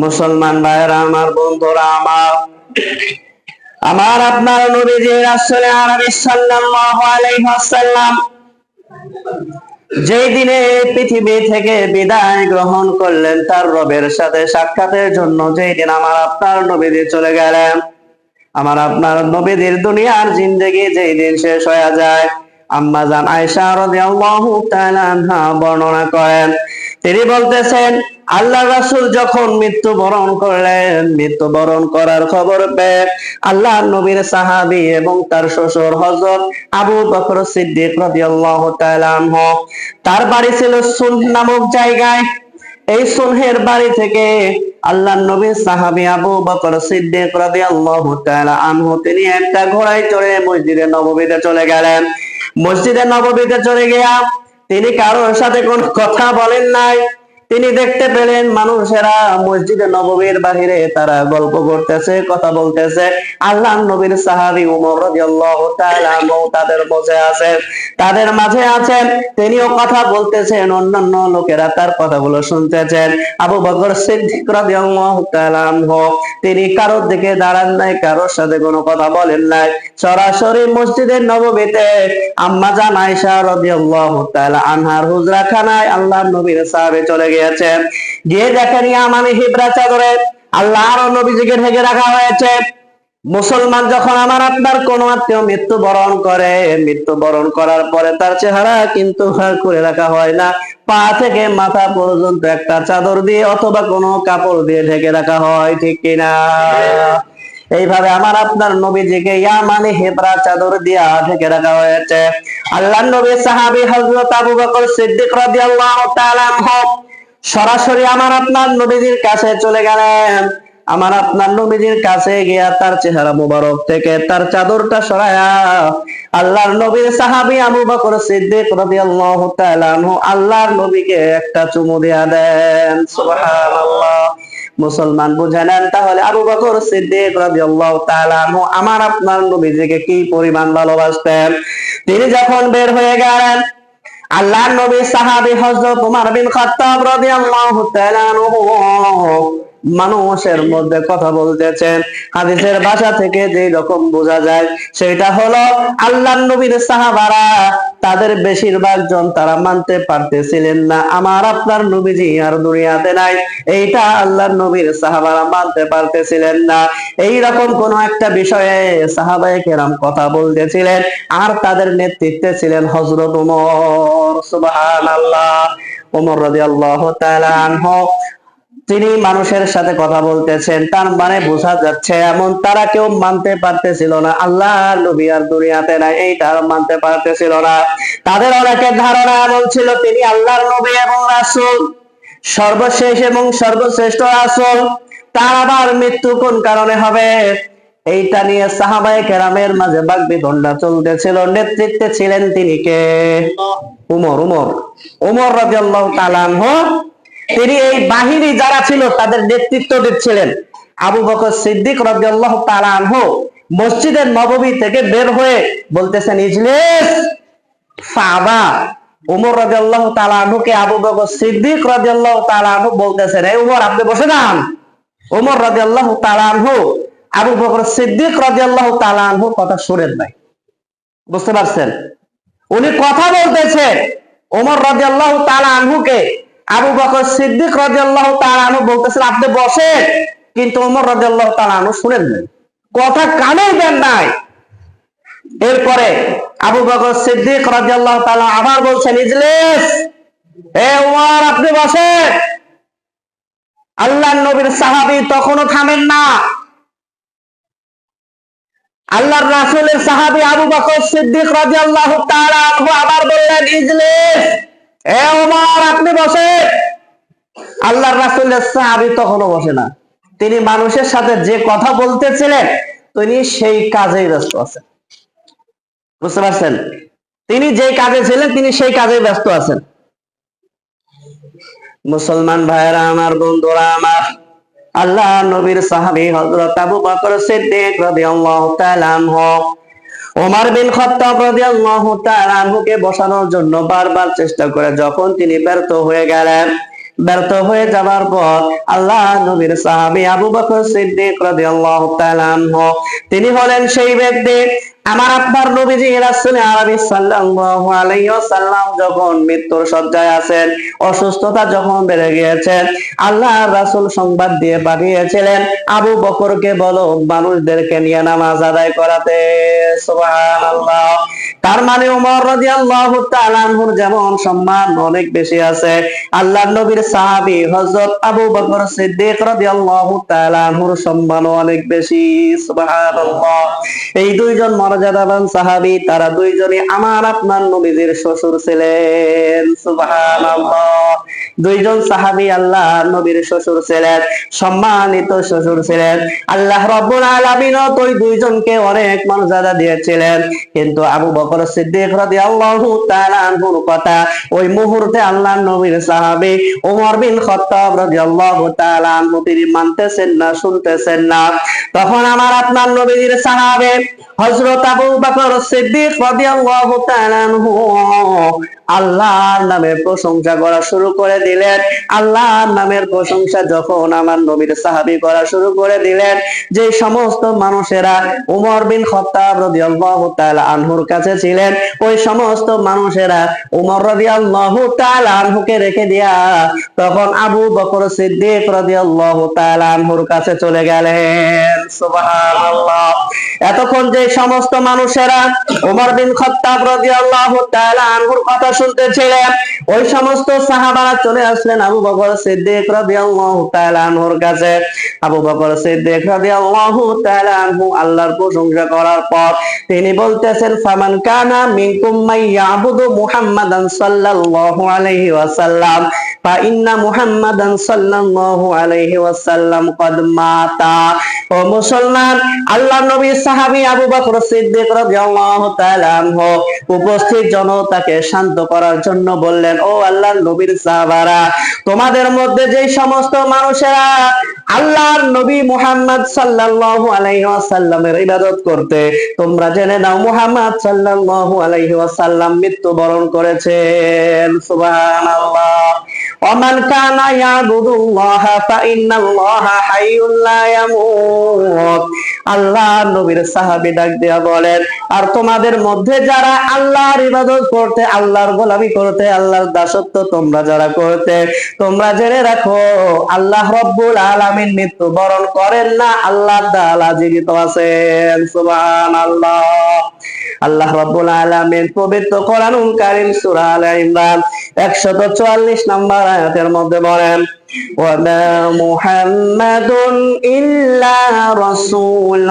মুসলমান ভাইরা আমার বন্ধুরা, আমার আমার আপনার নবীজি রাসূল আরবি সাল্লাল্লাহু আলাইহি ওয়াসাল্লাম যেই দিনে পৃথিবী থেকে বিদায় গ্রহণ করলেন, তার রবের সাথে সাক্ষাতের জন্য যেই দিন আমার আপনার নবীজি চলে গেলেন, আমার আপনার নবীদের দুনিয়ার জিন্দগি যেই দিন শেষ হয়ে যায়। আম্মা জান আয়েশা রাদিয়াল্লাহু তাআলা বর্ণনা করেন তিনি বলতেছেন, আল্লাহ রাসূল যখন মৃত্যুবরণ করলেন, মৃত্যুবরণ করার খবর পেয়ে আল্লাহ নবীর সাহাবী এবং তার শ্বশুর হযরত আবু বকর সিদ্দিক রাদিয়াল্লাহু তাআলা তার বাড়ি ছিল সুন নামক জায়গায়। এই সুনহের বাড়ি থেকে আল্লাহ নবীর সাহাবী আবু বকর সিদ্দিক রাদিয়াল্লাহু তাআলা আনহু, তিনি একটা ঘোড়ায় চড়ে মসজিদে নববীতে চলে গেলেন। মসজিদে নববীতে চলে গিয়া তিনি কারোর সাথে কোন কথা বলেন নাই। তিনি দেখতে পেলেন মানুষেরা মসজিদে নববীর বাহিরে তারা গল্প করতেছে, কথা বলতেছে। আল্লাহ নবীর সাহাবী উমর রাদিয়াল্লাহু তাআলা তাদের বসে আছেন। তাদের মাঝে আছেন, তিনিও কথা বলতেছেন, অন্যান্য লোকেরা তার কথাগুলো শুনতেছেন। আবু বকর সিদ্দিক রাদিয়াল্লাহু তাআলা তিনি কারোর দিকে দাঁড়ান নাই, কারোর সাথে কোনো কথা বলেন নাই। সরাসরি মসজিদের নববীতে আম্মা জান আয়েশা রাদিয়াল্লাহু তাআলা আনহার হুজরা খানায় আল্লাহর নবীর সাহাবে চলে গিয়েছেন গিয়ে দেখেন ইয়ামানি হিবরা চাদরে আল্লাহর নবীজিকে ঢেকে রাখা হয়েছে। মুসলমান যখন আমার আপনার কোন আত্মীয় মৃত্যুবরণ করে, মৃত্যুবরণ করার পরে তার চেহারা কিন্তু করে রাখা হয় না। পা থেকে মাথা পর্যন্ত একটা চাদর দিয়ে অথবা কোনো কাপড় দিয়ে ঢেকে রাখা হয়, ঠিক কিনা এইভাবে আমার আপনার নবীজিকে ইয়ামানি হেবরা চাদর দিয়া ঢেকে রাখা হয়েছে। আল্লাহ নবী সাহাবী হযরত আবু বকর সিদ্দিক রাদিয়াল্লাহু তাআলা সরাসরি আমার আপনার নবীজির কাছে চলে গেলেন। আমার আপনার নবীজির কাছে গিয়া তার চেহারা মুবারক থেকে তার চাদরটা সরায়া আল্লাহর নবীর সাহাবী আবু বকর সিদ্দিক রাদিয়াল্লাহু তাআলা আল্লাহর নবীকে একটা চুমু দিয়া দেন। সুবহানাল্লাহ। মুসলমান বুঝে নেন তাহলে আবু বকর সিদ্দিক রাদিয়াল্লাহু তাআলা আমার আপনার নবীজিকে কি পরিমাণ ভালোবাসতেন? তিনি যখন বের হয়ে গেলেন আল্লাহ নবী সাহাবী হযরত উমর বিন খাত্তাব রাদিয়াল্লাহু তাআলা আনহু মানুষের মধ্যে কথা বলতেছেন। হাদিসের ভাষা থেকে যে রকম বোঝা যায় সেটা হলো আল্লাহ নবীর সাহাবারা তাদের বেশিরভাগ জন তারা মানতে পারতেছিলেন না। আমার আপনার নবীজি আর দুনিয়াতে নাই এইটা আল্লাহ নবীর সাহাবারা মানতে পারতেছিলেন না। এই রকম কোন একটা বিষয়ে সাহাবায়ে কেরাম কথা বলতেছিলেন আর তাদের নেতৃত্বে ছিলেন হযরত ওমর সুবহানাল্লাহ। ওমর রাদিয়াল্লাহু তাআলা আনহু। তিনি মানুষের সাথে কথা বলতেছেন, তার মানে বোঝা যাচ্ছে এমন তারা কেউ মানতে পারতেছিল না। আল্লাহ নবী আর দুনিয়াতে এইটা আর মানতে পারতেছিল না। তাদের অনেকের ধারণা এমন ছিল, তিনি আল্লাহর নবী এবং রাসূল, সর্বশেষ এবং সর্বশ্রেষ্ঠ রাসূল, তার আবার মৃত্যু কোন কারণে হবে? এইটা নিয়ে সাহাবায়ে কেরামের মাঝে বাগবিতণ্ডা চলতেছিল। নেতৃত্বে ছিলেন তিনি কে? উমর উমর। উমর রাদিয়াল্লাহু তাআলা তিনি এই বাহিনী যারা ছিল তাদের নেতৃত্ব দিচ্ছিলেন। আবু বকর সিদ্দিক রাদিয়াল্লাহু তাআলা আনহু মসজিদের নববী থেকে বের হয়ে বলতেছেন, ইজলিস ফাবা। উমর রাদিয়াল্লাহু তাআলা আনহুকে আবু বকর সিদ্দিক রাদিয়াল্লাহু তাআলা আনহু বলতেছেন, এই উমর, আপনি বসে যান উমর রাদিয়াল্লাহু তাআলা আনহু আবু বকর সিদ্দিক রাদিয়াল্লাহু তাআলা আনহু কথা শুনেন নাই। বুঝতে পারছেন? উনি কথা বলতেছে ওমর রাদিয়াল্লাহু তাআলা আনহুকে আবু বকর সিদ্দিক রাদিয়াল্লাহু তাআলা আনহু বলতেছেন, আপনি বসেন। কিন্তু ওমর রাদিয়াল্লাহু তাআলা আনহু শুনেন নাই। কথা কানে দেন নাই। এরপরে আবু বকর সিদ্দিক রাদিয়াল্লাহু তাআলা আবার বলছেন, ইজলিস এ ওমর আপনি বসেন। আল্লাহর নবীর সাহাবি তখনও থামেন না। আল্লাহর রাসূলের সাহাবী আবু বকর সিদ্দিক রাদিয়াল্লাহু তাআলা আনহু আবার বললেন, ইজলিস আপনি বসেন আল্লাহর রাসূলের সাহাবী তখনও বসে না। তিনি মানুষের সাথে যে কথা বলতেছিলেন, তিনি সেই কাজেই ব্যস্ত আছেন। বুঝতে পারছেন? তিনি যে কাজে ছিলেন, তিনি সেই কাজে ব্যস্ত আছেন। মুসলমান ভাইরা আমার বন্ধুরা, আমার আল্লাহ নবীর সাহাবী হযরত আবু বকর সিদ্দিক রাদিয়াল্লাহু তাআলা আনহু ওমর বিন খত্তাব রাদিয়াল্লাহু তাআলা আনহুকে বসানোর জন্য বারবার চেষ্টা করে যখন তিনি ব্যর্থ হয়ে গেলেন। ব্যর্থ হয়ে যাবার পর আল্লাহ নবীর সাহাবী আবু বকর সিদ্দিক রাদিয়াল্লাহু তাআলা আনহু, তিনি হলেন সেই ব্যক্তি আমার আপনার নবীজি আরবি যখন মৃত্যুর শয্যায় আছেন, অসুস্থতা যখন বেড়ে গিয়েছে আল্লাহ সংবাদ দিয়ে পাঠিয়েছিলেন, আবু বকরকে বলো, মানুষদেরকে নিয়ে নামাজ আদায় করাতে। তার মানে উমর রাদিয়াল্লাহু যেমন সম্মান অনেক বেশি আছে। আল্লাহর নবীর সাহাবী হযরত আবু বকর সিদ্দিক রাদিয়াল্লাহু তাআলা সম্মান অনেক বেশি এই দুইজন মর্যাদাবান সাহাবী, তারা দুইজনই আমার আপনার নবীজির শ্বশুর ছিলেন। সুবহানাল্লাহ। দুইজন সাহাবী আল্লাহ নবীর শ্বশুর ছিলেন, সম্মানিত শ্বশুর ছিলেন। আল্লাহ রব্বুল আলামিন ওই দুইজনকে অনেক মর্যাদা দিয়েছিলেন। কিন্তু আবু বকর সিদ্দিক রাদিয়াল্লাহু তাআলা আনহুর কথা, ওই মুহূর্তে আল্লাহ নবীর সাহাবী ওমর বিন খাত্তাব রাদিয়াল্লাহু তাআলা আনহু তিনি মানতেছেন না, শুনতেছেন না। তখন আমার আপনার নবীর সাহাবে হযরত আবু বকর সিদ্দিক রাদিয়াল্লাহু তাআলা আনহু। আল্লাহর নামে প্রশংসা করা শুরু করে দিলেন। আল্লাহর নামের প্রশংসা যখন আমার নবীর সাহাবী করা শুরু করে দিলেন, যে সমস্ত মানুষেরা উমর বিন খত্তাব রাদিয়াল্লাহু তাআলা আনহুর কাছে ছিলেন, ওই সমস্ত মানুষেরা উমর রাদিয়াল্লাহু তাআলা আনহুকে রেখে দিয়া তখন আবু বকর সিদ্দিক রাদিয়াল্লাহু তাআলা আনহুর কাছে চলে গেলেন। সুবহানাল্লাহ। এতক্ষণ যে সমস্ত মানুষেরা উমর বিন খত্তাব রাদিয়াল্লাহু তাআলা আনহুর কথা শুনতেছিলেন ওই সমস্ত সাহাবারা চলে আসলেন আবু বকর সিদ্দিক রাদিয়াল্লাহু তাআলা আনহুর কাছে। আবু বকর সিদ্দিক রাদিয়াল্লাহু তাআলা আনহু আল্লাহর প্রশংসা করার পর তিনি বলতেছেন, ফামান কানা মিনকুম মাই ইয়াবুদু মুহাম্মাদান সাল্লাল্লাহু আলাইহি ওয়াসাল্লাম, ফা ইন্না মুহাম্মাদান সাল্লাল্লাহু আলাইহি ওয়াসাল্লাম কদ মাতা। ও মুসলমান, আল্লাহ নবী সাহাবী আবু বকর সিদ্দিক রাদিয়াল্লাহু তাআলা আনহু উপস্থিত জনতাকে শান্ত করার জন্য বললেন ও আল্লাহর নবীর সাহাবারা তোমাদের মধ্যে যে সমস্ত মানুষেরা আল্লাহর নবী মুহাম্মদ সাল্লাল্লাহু আলাইহি ওয়াসাল্লামের ইবাদত করতে তোমরা জেনে নাও মুহাম্মদ সাল্লাল্লাহু আলাইহি ওয়াসাল্লাম মৃত্যুবরণ করেছেন সুবহানাল্লাহ ومن كان يعبد الله فإن الله حي لا يموت আল্লাহ নবীর সাহাবী ডাক দিয়া বলেন, আর তোমাদের মধ্যে যারা আল্লাহর ইবাদত করতে, আল্লাহর গোলামি করতে, আল্লাহর দাসত্ব তোমরা যারা করতে, তোমরা জেনে রাখো, আল্লাহ রব্বুল আলামিন মৃত্যু বরণ করেন না আল্লাহ তাআলা জীবিত আছেন। সুবহানাল্লাহ। আল্লাহ রাব্বুল আলামিন পবিত্র কোরআনুল কারীম সূরা আলে ইমরান 144 নম্বর আয়াতের মধ্যে বলেন وما محمد إلا رسول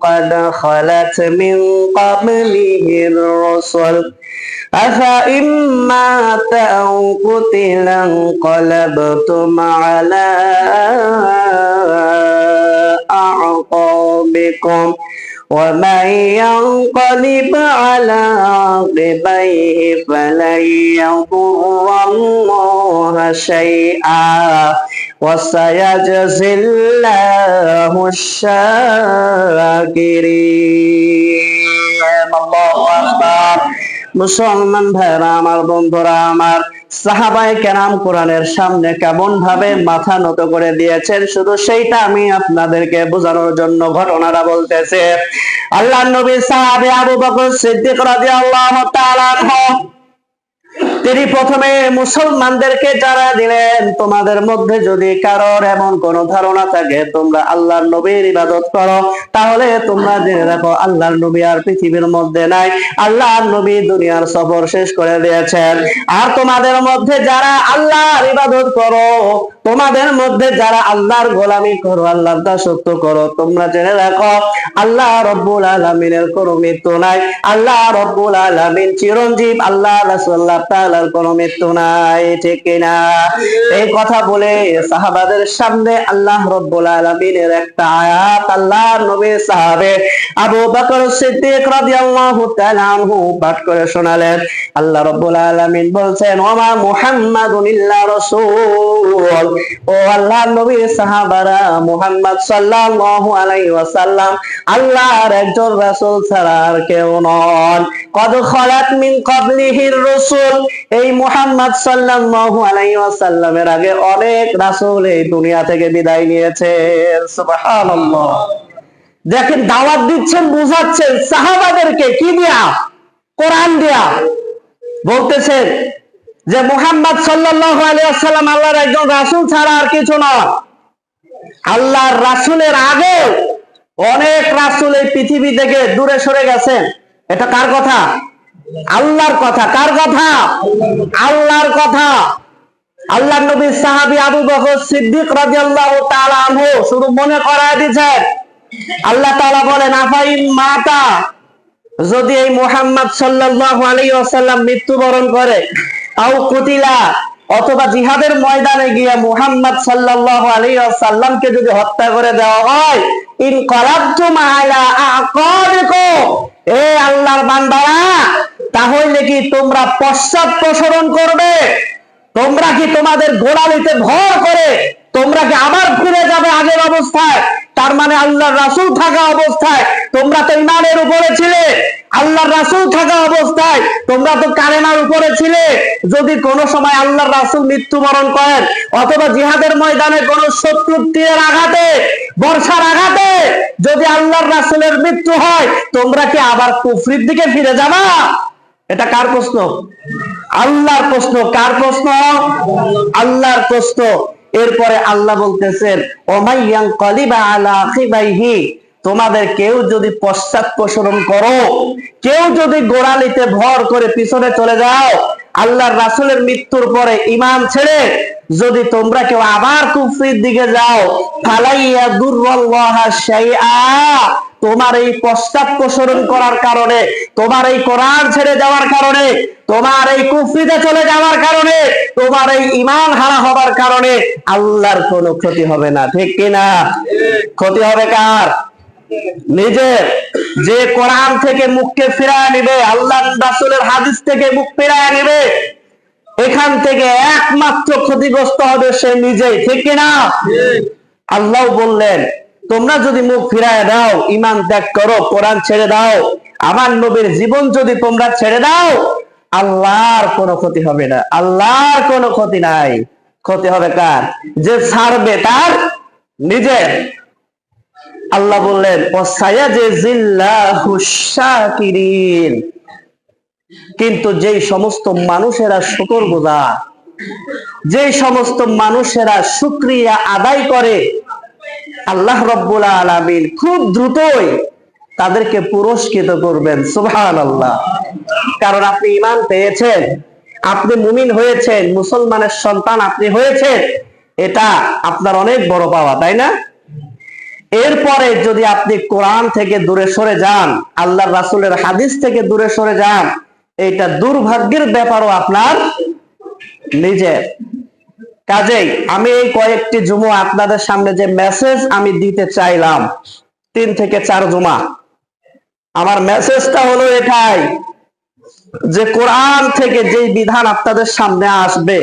قد خلت من قبله الرسل أفإن مات أو قتل انقلبتم على أعقابكم ومن ينقلب على عقبيه فلن يضر الله شيئا وسيجزي الله الشاكرين الله أكبر মুসলমান ভাইরা আমার বন্ধুরা আমার সাহাবাই কেরাম কোরআনের সামনে কেমন ভাবে মাথা নত করে দিয়েছেন, শুধু সেইটা আমি আপনাদেরকে বোঝানোর জন্য ঘটনাটা বলতেছে। আল্লাহ নবী সাহাবে আবু বকর সিদ্দিক আল্লাহ তাআলা তিনি প্রথমে মুসলমানদেরকে যারা দিলেন, তোমাদের মধ্যে যদি কারোর এমন কোন ধারণা থাকে, তোমরা আল্লাহর নবীর ইবাদত করো, তাহলে তোমরা জেনে রাখো আল্লাহর নবী আর পৃথিবীর মধ্যে নাই। আল্লাহর নবী দুনিয়ার সফর শেষ করে দিয়েছেন। আর তোমাদের মধ্যে যারা আল্লাহর ইবাদত করো, তোমাদের মধ্যে যারা আল্লাহর গোলামি করো, আল্লাহর দাসত্ব করো, তোমরা জেনে রাখো আল্লাহ রব্বুল আলমিনের কোনো মৃত্যু নাই। আল্লাহ রব্বুল আলমিন চিরঞ্জীব, আল্লাহ রাসুল্লাহ তাআলার কোনো মৃত্যু নাই, ঠিক কিনা? এই কথা বলে সাহাবাদের সামনে আল্লাহ রব্বুল আলমিনের একটা আয়াত আল্লাহ নবী সাহাবে আবু বকর সিদ্দিক রাদিয়াল্লাহু তাআলা আনহু পাঠ করে শোনালেন। আল্লাহ রব্বুল আলামিন বলছেন, ওমা মুহাম্মাদুন ইল্লা রাসূল। ও আল্লাহ নবী সাহাবারা, মুহাম্মদ সাল্লাল্লাহু আলাইহি ওয়াসাল্লাম আল্লাহর একজন রাসূল ছাড়া আর কেউ নন। কদ খলাত মিন ক্বাবলিহির রাসূল। এই মোহাম্মদ সাল্লাল্লাহু আলাইহি ওয়াসাল্লামের আগে অনেক রাসূল এই দুনিয়া থেকে বিদায় নিয়েছে সুবহানাল্লাহ। দেখেন দাওয়াত দিচ্ছেন, বুঝাচ্ছেন সাহাবাদেরকে কি দিয়া? কোরআন দিয়া। বলতেছেন যে মোহাম্মদ সাল্লাল্লাহু আলাইহি ওয়াসাল্লাম আল্লাহর একজন রাসূল ছাড়া আর কিছু নয় আল্লাহর রাসূলের আগে অনেক রাসূল এই পৃথিবী থেকে দূরে সরে গেছেন। এটা কার কথা? আল্লাহর কথা, কার কথা? আল্লাহর কথা। আল্লাহ নবী সাহাবী আবু বকর সিদ্দিক রাদিয়াল্লাহু তাআলা আনহু শুধু মনে করায় দিয়েছেন, আল্লাহ তাআলা বলেন, আফাইন মাতা? যদি এই মুহাম্মদ সাল্লাল্লাহু আলাইহি ওয়াসাল্লাম মৃত্যুবরণ করে আও কুতিলা, অথবা জিহাদের ময়দানে গিয়ে মুহাম্মদ সাল্লাল্লাহু আলাইহি ওয়াসাল্লামকে যদি হত্যা করে দেওয়া হয় ইন কলাবতুম আলা আকাবিকুম। এ আল্লাহর বান্দারা তাহলে কি তোমরা পশ্চাৎপসরণ করবে? তোমরা কি তোমাদের গোড়ালিতে ভর করে তোমরা কি আবার ফিরে যাবে আগের অবস্থায়? তার মানে আল্লাহর রাসূল থাকা অবস্থায় তোমরা তো ইমানের উপরে ছিলে। আল্লাহর রাসূল থাকা অবস্থায় তোমরা তো কালেমার উপরে ছিলে। যদি কোনো সময় আল্লাহর রাসূল মৃত্যুবরণ করেন, অথবা জিহাদের ময়দানে কোনো শত্রুর তীরের আঘাতে, বর্ষার আঘাতে যদি আল্লাহর রাসুলের মৃত্যু হয়, তোমরা কি আবার কুফরির দিকে ফিরে যাবা? এটা কার প্রশ্ন? আল্লাহর প্রশ্ন। কার প্রশ্ন? আল্লাহর প্রশ্ন। এরপরে আল্লাহ বলতেছেন ওমাইয়াং কলিবা আলা আখিবাইহি। তোমাদের কেউ যদি পশ্চাৎপসরণ করো, কেউ যদি গোড়ালিতে ভর করে পিছনে চলে যাও, আল্লাহর রাসূলের মৃত্যুর পরে ঈমান ছেড়ে যদি তোমরা কেউ আবার কুফরির দিকে যাও ফালাইয়া শাইআ। তোমার এই পশ্চাৎপসরণ করার কারণে, তোমার এই কোরআন ছেড়ে যাওয়ার কারণে, তোমার এই কুফরিতে চলে যাওয়ার কারণে, তোমার এই ইমান হারা হবার কারণে আল্লাহর কোনো ক্ষতি হবে না, ঠিক কিনা ক্ষতি হবে কার? নিজের। যে কোরআন থেকে মুখকে ফিরায় নিবে আল্লাহ রাসূলের হাদিস থেকে মুখ ফিরায় নিবে, এখান থেকে একমাত্র ক্ষতিগ্রস্ত হবে সে নিজেই, ঠিক কিনা আল্লাহ বললেন তোমরা যদি মুখ ফিরায় দাও ইমান ত্যাগ করো, কোরআন ছেড়ে দাও, আমার নবীর জীবন যদি তোমরা ছেড়ে দাও, আল্লাহর কোনো ক্ষতি হবে না। আল্লাহর কোনো ক্ষতি নাই। ক্ষতি হবে কার? যে ছাড়বে তার নিজের। আল্লাহ বললেন কিন্তু যেই সমস্ত মানুষেরা শুকর গুজার, যেই সমস্ত মানুষেরা শুক্রিয়া আদায় করে আল্লাহ রব্বুল আলামিন খুব দ্রুতই তাদেরকে পুরস্কৃত করবেন সুবহান আল্লাহ কারণ আপনি ইমান পেয়েছেন, আপনি মুমিন হয়েছেন, মুসলমানের সন্তান আপনি হয়েছেন, এটা আপনার অনেক বড় পাওয়া, তাই না? এরপরে যদি আপনি কোরআন থেকে দূরে সরে যান আল্লাহ রাসূলের হাদিস থেকে দূরে সরে যান, এটা দুর্ভাগ্যের ব্যাপারও আপনার নিজের। কাজেই আমি এই কয়েকটি জুমা আপনাদের সামনে যে মেসেজ আমি দিতে চাইলাম, তিন থেকে চার জুমা। আমার মেসেজটা হলো এটাই, যে কোরআন থেকে যেই বিধান আপনাদের সামনে আসবে,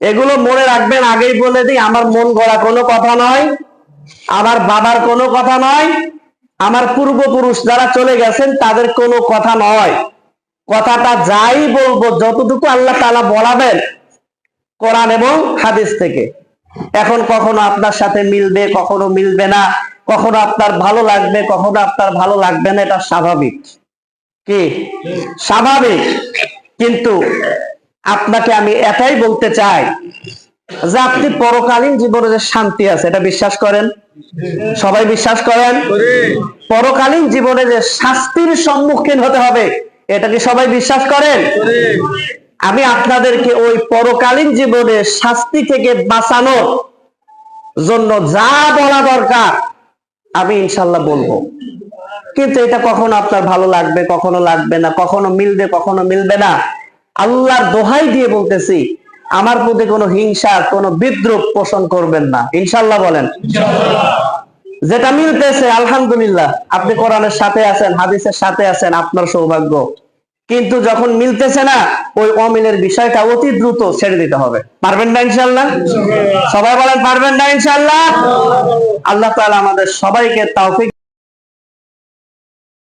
এগুলো মনে রাখবেন, আগেই বলে দিই, আমার মন গড়া কোনো কথা নয়, আমার বাবার কোনো কথা নয়, আমার পূর্বপুরুষ যারা চলে গেছেন, তাদের কোনো কথা নয়। কথাটা যাই বলব, যতটুকু আল্লাহ তালা বলাবেন কোরআন এবং হাদিস থেকে। এখন কখনো আপনার সাথে মিলবে, কখনো মিলবে না। কখনো আপনার ভালো লাগবে, কখনো আপনার ভালো লাগবে না, এটা স্বাভাবিক। কি? স্বাভাবিক। কিন্তু আপনাকে আমি এটাই বলতে চাই যে আপনি পরকালীন জীবনে যে শান্তি আছে, এটা বিশ্বাস করেন? সবাই বিশ্বাস করেন? পরকালীন জীবনে যে শাস্তির সম্মুখীন হতে হবে, এটা কি সবাই বিশ্বাস করেন? আমি আপনাদেরকে ওই পরকালীন জীবনে শাস্তি থেকে বাঁচানোর জন্য যা বলা দরকার, আমি ইনশাল্লাহ বলব। কিন্তু এটা কখনো আপনার ভালো লাগবে, কখনো লাগবে না, কখনো মিলবে কখনো মিলবে না। আল্লাহর দোহাই দিয়ে বলতেছি, আমার প্রতি কোনো হিংসা, কোনো বিদ্রুপ পোষণ করবেন না। ইনশাল্লাহ বলেন। যেটা মিলতেছে, আলহামদুলিল্লাহ। আপনি কোরআনের সাথে আছেন, হাদিসের সাথে আছেন, আপনার সৌভাগ্য। কিন্তু যখন মিলতেছে না, ওই অমিলের বিষয়টা অতি দ্রুত ছেড়ে দিতে হবে। পারবেন না ইনশাল্লাহ সবাই বলেন পারবেন না ইনশাল্লাহ আল্লাহ তালা আমাদের সবাইকে তৌফিক